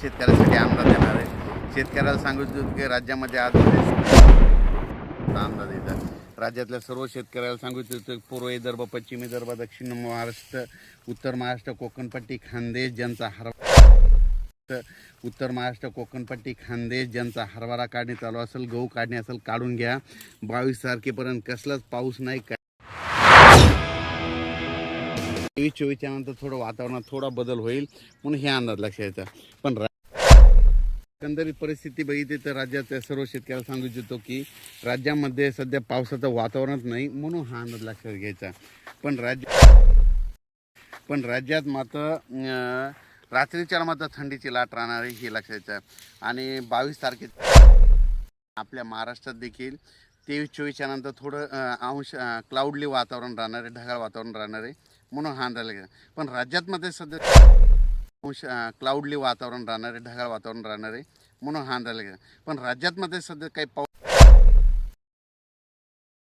शेतकऱ्यासाठी आमदार देणार आहे. शेतकऱ्याला सांगू होतं की राज्यामध्ये आज आमदार येतात. राज्यातल्या सर्व शेतकऱ्याला सांगू होतं पूर्व विदर्भ पश्चिम विदर्भ दक्षिण महाराष्ट्र उत्तर महाराष्ट्र कोकणपट्टी खानदेश ज्यांचा हर उत्तर महाराष्ट्र कोकणपट्टी खानदेश ज्यांचा हरभरा काढणे चालू असेल गहू काढणे असेल काढून घ्या. बावीस तारखेपर्यंत कसलाच पाऊस नाही. चोवीस चोवीसच्या नंतर थोडं वातावरणात थोडा बदल होईल म्हणून हे अंदाज लक्षात यायचा पण रा- एकंदरीत परिस्थिती बघितली तर राज्याच्या सर्व शेतकऱ्याला सांगू इच्छितो की राज्यामध्ये सध्या पावसाचं वातावरणच नाही म्हणून हा अंदाज लक्षात घ्यायचा. पण राज्य पण राज्यात मात्र रात्रीच्या मात्र थंडीची लाट राहणार आहे हे लक्षात आणि बावीस तारखे आपल्या महाराष्ट्रात देखील तेवीस चोवीसच्या नंतर थोडं अंश क्लाउडली वातावरण राहणार आहे ढगाळ वातावरण राहणार आहे. म्हणून हान राहिलं घ्या पण राज्यातमध्ये सध्या अंश क्लाउडली वातावरण राहणार आहे ढगाळ वातावरण राहणार आहे म्हणून हान अंदाज घ्या पण राज्यातमध्ये सध्या काही पाऊस